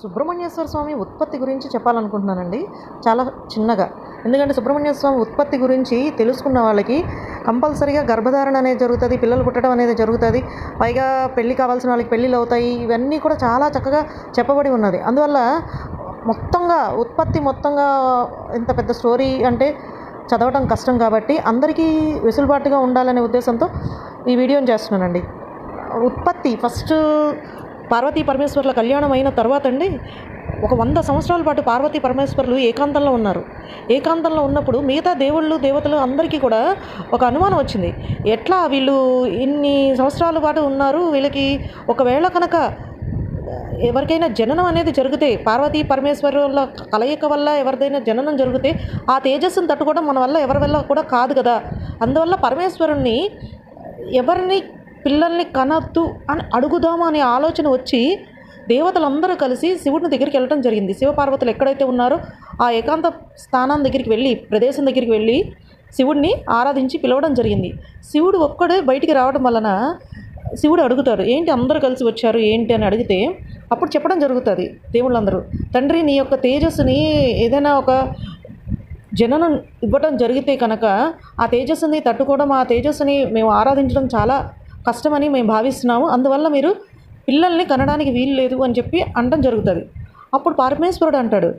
సుబ్రహ్మణ్యేశ్వర స్వామి ఉత్పత్తి గురించి చెప్పాలనుకుంటున్నానండి. చాలా చిన్నగా. ఎందుకంటే సుబ్రహ్మణ్య స్వామి ఉత్పత్తి గురించి తెలుసుకున్న వాళ్ళకి కంపల్సరీగా గర్భధారణ అనేది జరుగుతుంది పిల్లలు పుట్టడం అనేది జరుగుతుంది పైగా పెళ్ళి కావాల్సిన వాళ్ళకి పెళ్ళిళ్ళు అవుతాయి ఇవన్నీ కూడా చాలా చక్కగా చెప్పబడి ఉన్నది. అందువల్ల మొత్తంగా ఉత్పత్తి మొత్తంగా ఇంత పెద్ద స్టోరీ అంటే చదవటం కష్టం కాబట్టి అందరికీ వెసులుబాటుగా ఉండాలనే ఉద్దేశంతో ఈ వీడియోని చేస్తున్నానండి. ఉత్పత్తి ఫస్ట్ పార్వతీ పరమేశ్వర్ల కళ్యాణం అయిన తర్వాత అండి ఒక వంద సంవత్సరాల పాటు పార్వతీ పరమేశ్వర్లు ఏకాంతంలో ఉన్నారు. ఏకాంతంలో ఉన్నప్పుడు మిగతా దేవుళ్ళు దేవతలు అందరికీ కూడా ఒక అనుమానం వచ్చింది. ఎట్లా వీళ్ళు ఇన్ని సంవత్సరాల పాటు ఉన్నారు? వీళ్ళకి ఒకవేళ కనుక ఎవరికైనా జననం అనేది జరిగితే పార్వతీ పరమేశ్వరుల కలయిక వల్ల ఎవరిదైనా జననం జరిగితే ఆ తేజస్సును తట్టుకోవడం మన వల్ల ఎవరి వల్ల కూడా కాదు కదా. అందువల్ల పరమేశ్వరుణ్ణి ఎవరిని పిల్లల్ని కనద్దు అని అడుగుదామా అనే ఆలోచన వచ్చి దేవతలందరూ కలిసి శివుడిని దగ్గరికి వెళ్ళడం జరిగింది. శివపార్వతులు ఎక్కడైతే ఉన్నారో ఆ ఏకాంత స్థానం దగ్గరికి వెళ్ళి ప్రదేశం దగ్గరికి వెళ్ళి శివుడిని ఆరాధించి పిలవడం జరిగింది. శివుడు ఒక్కడే బయటికి రావడం వలన శివుడు అడుగుతాడు ఏంటి అందరూ కలిసి వచ్చారు? ఏంటి? అని అడిగితే అప్పుడు చెప్పడం జరుగుతుంది దేవుళ్ళందరూ. తండ్రి నీ యొక్క తేజస్సుని ఏదైనా ఒక జననం ఇవ్వటం జరిగితే కనుక ఆ తేజస్సుని తట్టుకోవడం ఆ తేజస్సుని మేము ఆరాధించడం చాలా కష్టమని మేము భావిస్తున్నాము. అందువల్ల మీరు పిల్లల్ని కనడానికి వీలు లేదు అని చెప్పి అనడం జరుగుతుంది. అప్పుడు పరమేశ్వరుడు అంటాడు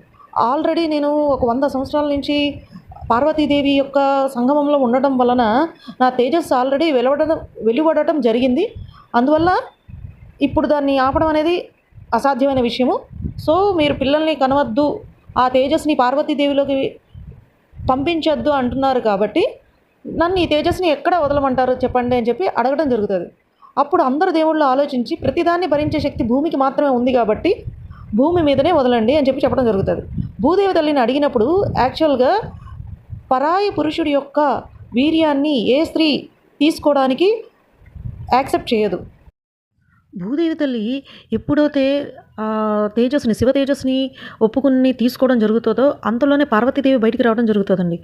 ఆల్రెడీ నేను ఒక వంద సంవత్సరాల నుంచి పార్వతీదేవి యొక్క సంగమంలో ఉండటం వలన నా తేజస్సు ఆల్రెడీ వెలువడడం వెలువడటం జరిగింది. అందువల్ల ఇప్పుడు దాన్ని ఆపడం అనేది అసాధ్యమైన విషయము. సో మీరు పిల్లల్ని కనవద్దు ఆ తేజస్ని పార్వతీదేవిలోకి పంపించొద్దు అంటున్నారు కాబట్టి నన్ను ఈ తేజస్ని ఎక్కడ వదలమంటారు చెప్పండి అని చెప్పి అడగడం జరుగుతుంది. అప్పుడు అందరు దేవుళ్ళు ఆలోచించి ప్రతిదాన్ని భరించే శక్తి భూమికి మాత్రమే ఉంది కాబట్టి భూమి మీదనే వదలండి అని చెప్పి చెప్పడం జరుగుతుంది. భూదేవి తల్లిని అడిగినప్పుడు యాక్చువల్గా పరాయి పురుషుడి యొక్క వీర్యాన్ని ఏ స్త్రీ తీసుకోవడానికి యాక్సెప్ట్ చేయదు. భూదేవి తల్లి ఎప్పుడైతే తేజస్ని శివ తేజస్ని ఒప్పుకుని తీసుకోవడం జరుగుతుందో అంతలోనే పార్వతీదేవి బయటికి రావడం జరుగుతుందండి.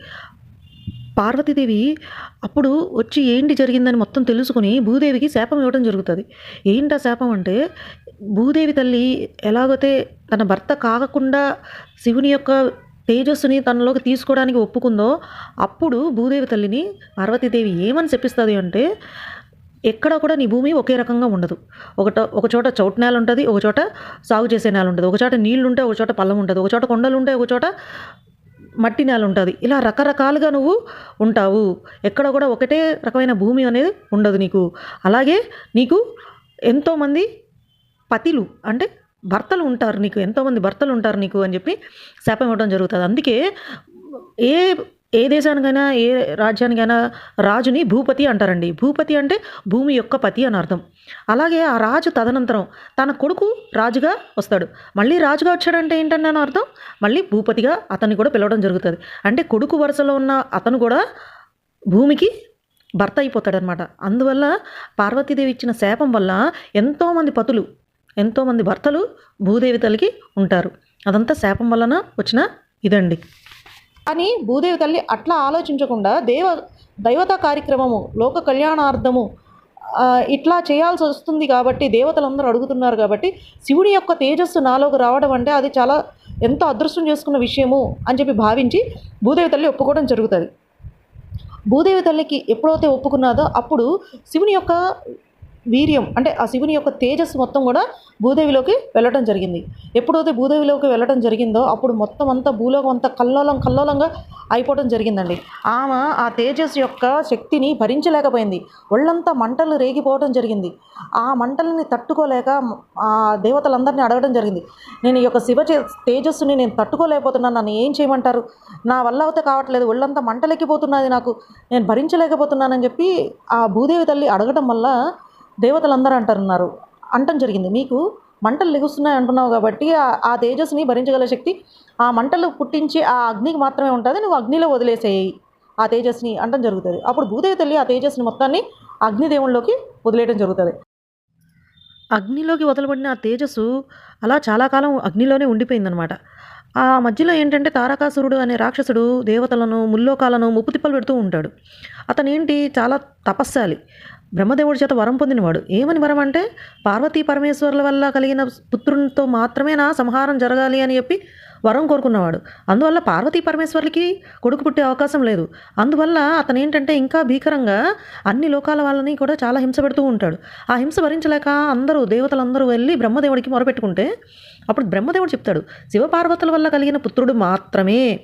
పార్వతీదేవి అప్పుడు వచ్చి ఏంటి జరిగిందని మొత్తం తెలుసుకుని భూదేవికి శాపం ఇవ్వడం జరుగుతుంది. ఏంటి ఆ శాపం అంటే భూదేవి తల్లి ఎలాగైతే తన భర్త కాకుండా శివుని యొక్క తేజస్సుని తనలోకి తీసుకోవడానికి ఒప్పుకుందో అప్పుడు భూదేవి తల్లిని పార్వతీదేవి ఏమని చెప్పిస్తుంది అంటే ఎక్కడ కూడా నీ భూమి ఒకే రకంగా ఉండదు. ఒకట ఒక చోట చౌటు నేల ఉంటుంది ఒక చోట సాగు చేసే నేల ఉంటుంది ఒక చోట నీళ్ళు ఉంటాయి ఒక చోట పల్లం ఉంటుంది ఒక చోట కొండలు ఉంటాయి ఒక చోట మట్టి నేల ఉంటుంది. ఇలా రకరకాలుగా నువ్వు ఉంటావు. ఎక్కడ కూడా ఒకటే రకమైన భూమి అనేది ఉండదు నీకు. అలాగే నీకు ఎంతోమంది పతిలు అంటే భర్తలు ఉంటారు నీకు. ఎంతోమంది భర్తలు ఉంటారు నీకు అని చెప్పి శాపం ఇవ్వడం జరుగుతుంది. అందుకే ఏ ఏ దేశానికైనా ఏ రాజ్యానికైనా రాజుని భూపతి అంటారండి. భూపతి అంటే భూమి యొక్క పతి అని అర్థం. అలాగే ఆ రాజు తదనంతరం తన కొడుకు రాజుగా వస్తాడు. మళ్ళీ రాజుగా వచ్చాడంటే ఏంటంటే అని అర్థం? మళ్ళీ భూపతిగా అతన్ని కూడా పిలవడం జరుగుతుంది. అంటే కొడుకు వరుసలో ఉన్న అతను కూడా భూమికి భర్త అయిపోతాడనమాట. అందువల్ల పార్వతీదేవి ఇచ్చిన శాపం వల్ల ఎంతోమంది పతులు ఎంతోమంది భర్తలు భూదేవి తల్లికి ఉంటారు. అదంతా శాపం వలన వచ్చిన ఇదండి. కానీ భూదేవి తల్లి అట్లా ఆలోచించకుండా దేవ దైవతా కార్యక్రమము లోక కళ్యాణార్థము ఇట్లా చేయాల్సి వస్తుంది కాబట్టి దేవతలందరూ అడుగుతున్నారు కాబట్టి శివుడి యొక్క తేజస్సు నాలోకి రావడం అంటే అది చాలా ఎంతో అదృష్టం చేసుకున్న విషయము అని చెప్పి భావించి భూదేవి తల్లి ఒప్పుకోవడం జరుగుతుంది. భూదేవి తల్లికి ఎప్పుడైతే ఒప్పుకున్నాదో అప్పుడు శివుని యొక్క వీర్యం అంటే ఆ శివుని యొక్క తేజస్సు మొత్తం కూడా భూదేవిలోకి వెళ్ళడం జరిగింది. ఎప్పుడైతే భూదేవిలోకి వెళ్ళడం జరిగిందో అప్పుడు మొత్తం అంతా భూలోకం అంతా కల్లోలం కల్లోలంగా అయిపోవడం జరిగిందండి. ఆమె ఆ తేజస్సు యొక్క శక్తిని భరించలేకపోయింది. ఒళ్ళంతా మంటలు రేగిపోవడం జరిగింది. ఆ మంటలని తట్టుకోలేక ఆ దేవతలందరినీ అడగడం జరిగింది. నేను ఈ యొక్క శివ చే- తేజస్సుని నేను తట్టుకోలేకపోతున్నాను. నన్ను ఏం చేయమంటారు? నా వల్ల అయితే కావట్లేదు. ఒళ్ళంతా మంటలెక్కిపోతున్నది నాకు. నేను భరించలేకపోతున్నానని చెప్పి ఆ భూదేవి తల్లి అడగడం వల్ల దేవతలందరూ అంటున్నారు అంటం జరిగింది. మీకు మంటలు లెగుస్తున్నాయి అంటున్నావు కాబట్టి ఆ- తేజస్ని తేజస్సుని భరించగల శక్తి ఆ మంటలు పుట్టించి ఆ అగ్నికి మాత్రమే ఉంటుంది. నువ్వు అగ్నిలో వదిలేసేయి. ఆ తేజస్ని అంటం జరుగుతుంది. అప్పుడు భూదేవి తల్లి ఆ తేజస్ని మొత్తాన్ని అగ్నిదేవుల్లోకి వదిలేయడం జరుగుతుంది. అగ్నిలోకి వదలబడిన ఆ తేజస్సు అలా చాలా కాలం అగ్నిలోనే ఉండిపోయిందనమాట ఆ మధ్యలో ఏంటంటే తారకాసురుడు అనే రాక్షసుడు దేవతలను ముల్లోకాలను ముప్పు తిప్పలు పెడుతూ ఉంటాడు. అతను ఏంటి చాలా తపస్సాలి బ్రహ్మదేవుడి చేత వరం పొందినవాడు. ఏమని వరం అంటే పార్వతీ పరమేశ్వరుల వల్ల కలిగిన పుత్రునితో మాత్రమే నా సంహారం జరగాలి అని చెప్పి వరం కోరుకున్నవాడు. అందువల్ల పార్వతీ పరమేశ్వరులకి కొడుకు పుట్టే అవకాశం లేదు. అందువల్ల అతను ఏంటంటే ఇంకా భీకరంగా అన్ని లోకాల వాళ్ళని కూడా చాలా హింస పెడుతూ ఉంటాడు. ఆ హింస భరించలేక అందరూ దేవతలందరూ వెళ్ళి బ్రహ్మదేవుడికి మొరపెట్టుకుంటే అప్పుడు బ్రహ్మదేవుడు చెప్తాడు శివపార్వతుల వల్ల కలిగిన పుత్రుడు మాత్రమే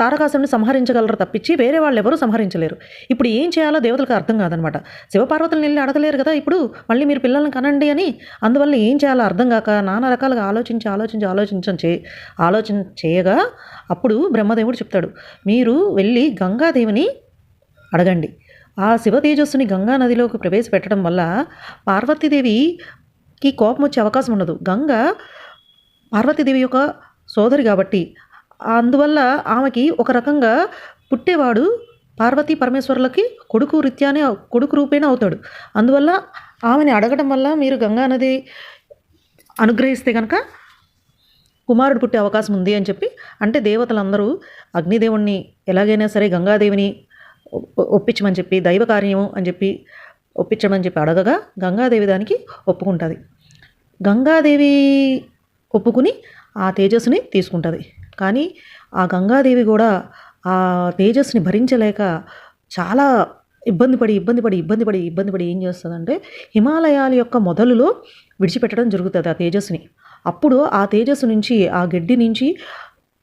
తారకాసుని సంహరించగలరు తప్పించి వేరే వాళ్ళు ఎవరూ సంహరించలేరు. ఇప్పుడు ఏం చేయాలో దేవతలకు అర్థం కాదనమాట. శివపార్వతులను వెళ్ళి అడగలేరు కదా ఇప్పుడు మళ్ళీ మీరు పిల్లల్ని కనండి అని అందువల్ల ఏం చేయాలో అర్థం కాక నానా రకాలుగా ఆలోచించి ఆలోచించి ఆలోచించం చే ఆలోచన చేయగా అప్పుడు బ్రహ్మదేవుడు చెప్తాడు మీరు వెళ్ళి గంగాదేవిని అడగండి. ఆ శివ తేజస్సుని గంగా నదిలోకి ప్రవేశపెట్టడం వల్ల పార్వతీదేవికి కోపం వచ్చే అవకాశం ఉండదు. గంగ పార్వతీదేవి యొక్క సోదరి కాబట్టి అందువల్ల ఆమెకి ఒక రకంగా పుట్టేవాడు పార్వతీ పరమేశ్వరులకి కొడుకు రీత్యానే కొడుకు రూపేణ అవుతాడు. అందువల్ల ఆమెని అడగడం వల్ల మీరు గంగా నది అనుగ్రహిస్తే కనుక కుమారుడు పుట్టే అవకాశం ఉంది అని చెప్పి అంటే దేవతలందరూ అగ్నిదేవుణ్ణి ఎలాగైనా సరే గంగాదేవిని ఒప్పించమని చెప్పి దైవ కార్యము అని చెప్పి ఒప్పించమని చెప్పి అడగగా గంగాదేవి దానికి ఒప్పుకుంటుంది. గంగాదేవి ఒప్పుకుని ఆ తేజస్సుని తీసుకుంటుంది. కానీ ఆ గంగాదేవి కూడా ఆ తేజస్సుని భరించలేక చాలా ఇబ్బంది పడి ఇబ్బంది పడి ఇబ్బంది పడి ఇబ్బంది పడి ఏం చేస్తుందంటే హిమాలయాల యొక్క మొదలులో విడిచిపెట్టడం జరుగుతుంది ఆ తేజస్సుని. అప్పుడు ఆ తేజస్సు నుంచి ఆ గడ్డి నుంచి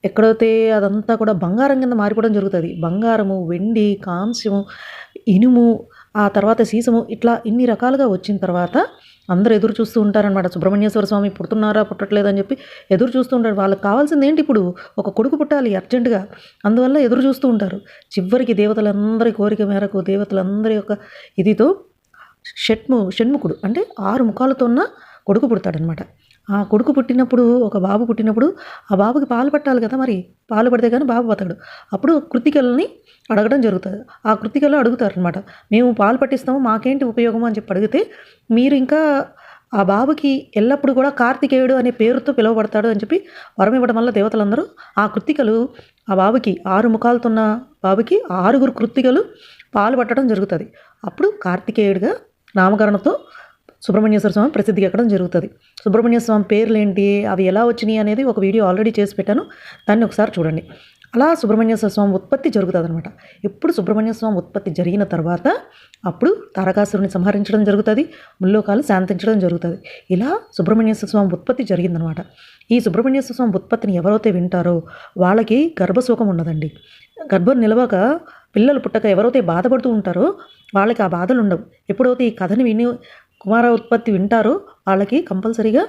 ఎక్కడైతే అదంతా కూడా బంగారం కింద మారిపోవడం జరుగుతుంది. బంగారము వెండి కాంస్యము ఇనుము ఆ తర్వాత సీసము ఇట్లా ఇన్ని రకాలుగా వచ్చిన తర్వాత అందరూ ఎదురు చూస్తూ ఉంటారనమాట సుబ్రహ్మణ్యేశ్వర స్వామి పుడుతున్నారా పుట్టట్లేదని చెప్పి ఎదురు చూస్తూ ఉంటారు. వాళ్ళకి కావాల్సింది ఏంటి ఇప్పుడు? ఒక కొడుకు పుట్టాలి అర్జెంటుగా. అందువల్ల ఎదురు చూస్తూ ఉంటారు. చివరికి దేవతలందరి కోరిక మేరకు దేవతలందరి యొక్క ఇదితో షట్ము షణ్ముఖుడు అంటే ఆరు ముఖాలతో ఉన్న కొడుకు పుడతాడనమాట ఆ కొడుకు పుట్టినప్పుడు ఒక బాబు పుట్టినప్పుడు ఆ బాబుకి పాలు పట్టాలి కదా మరి? పాలు పడితే కానీ బాబు బతకడు. అప్పుడు కృతికల్ని అడగడం జరుగుతుంది. ఆ కృతికలు అడుగుతారనమాట మేము పాలు పట్టిస్తాము మాకేంటి ఉపయోగం అని చెప్పి అడిగితే మీరు ఇంకా ఆ బాబుకి ఎల్లప్పుడూ కూడా కార్తికేయుడు అనే పేరుతో పిలువబడతాడు అని చెప్పి వరం ఇవ్వడం వల్ల దేవతలందరూ ఆ కృతికలు ఆ బాబుకి ఆరు ముఖాలతో ఉన్న బాబుకి ఆరుగురు కృతికలు పాలు పట్టడం జరుగుతుంది. అప్పుడు కార్తికేయుడిగా నామకరణతో సుబ్రహ్మణ్యేశ్వర స్వామి ప్రసిద్ధికి ఎక్కడం జరుగుతుంది. సుబ్రహ్మణ్య స్వామి పేర్లు ఏంటి అవి ఎలా వచ్చినాయి అనేది ఒక వీడియో ఆల్రెడీ చేసి పెట్టాను. దాన్ని ఒకసారి చూడండి. అలా సుబ్రహ్మణ్యేశ్వర స్వామి ఉత్పత్తి జరుగుతుంది అనమాట ఎప్పుడు సుబ్రహ్మణ్య స్వామి ఉత్పత్తి జరిగిన తర్వాత అప్పుడు తారకాసురుని సంహరించడం జరుగుతుంది. ముల్లోకాలు శాంతించడం జరుగుతుంది. ఇలా సుబ్రహ్మణ్యేశ్వర స్వామి ఉత్పత్తి జరిగిందనమాట ఈ సుబ్రహ్మణ్యేశ్వర స్వామి ఉత్పత్తిని ఎవరైతే వింటారో వాళ్ళకి గర్భసుఖం ఉండదండి గర్భం నిలవక పిల్లలు పుట్టక ఎవరైతే బాధపడుతూ ఉంటారో వాళ్ళకి ఆ బాధలు ఉండవు. ఎప్పుడైతే ఈ కథని విని కుమార ఉత్పత్తి వింటారో వాళ్ళకి కంపల్సరీగా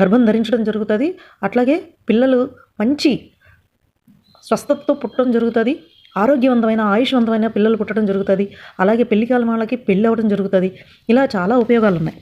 గర్భం ధరించడం జరుగుతుంది. అట్లాగే పిల్లలు మంచి స్వస్థతతో పుట్టడం జరుగుతుంది. ఆరోగ్యవంతమైన ఆయుష్వంతమైన పిల్లలు పుట్టడం జరుగుతుంది. అలాగే పెళ్ళి కాలం వాళ్ళకి పెళ్ళి అవ్వడం జరుగుతుంది. ఇలా చాలా ఉపయోగాలు ఉన్నాయి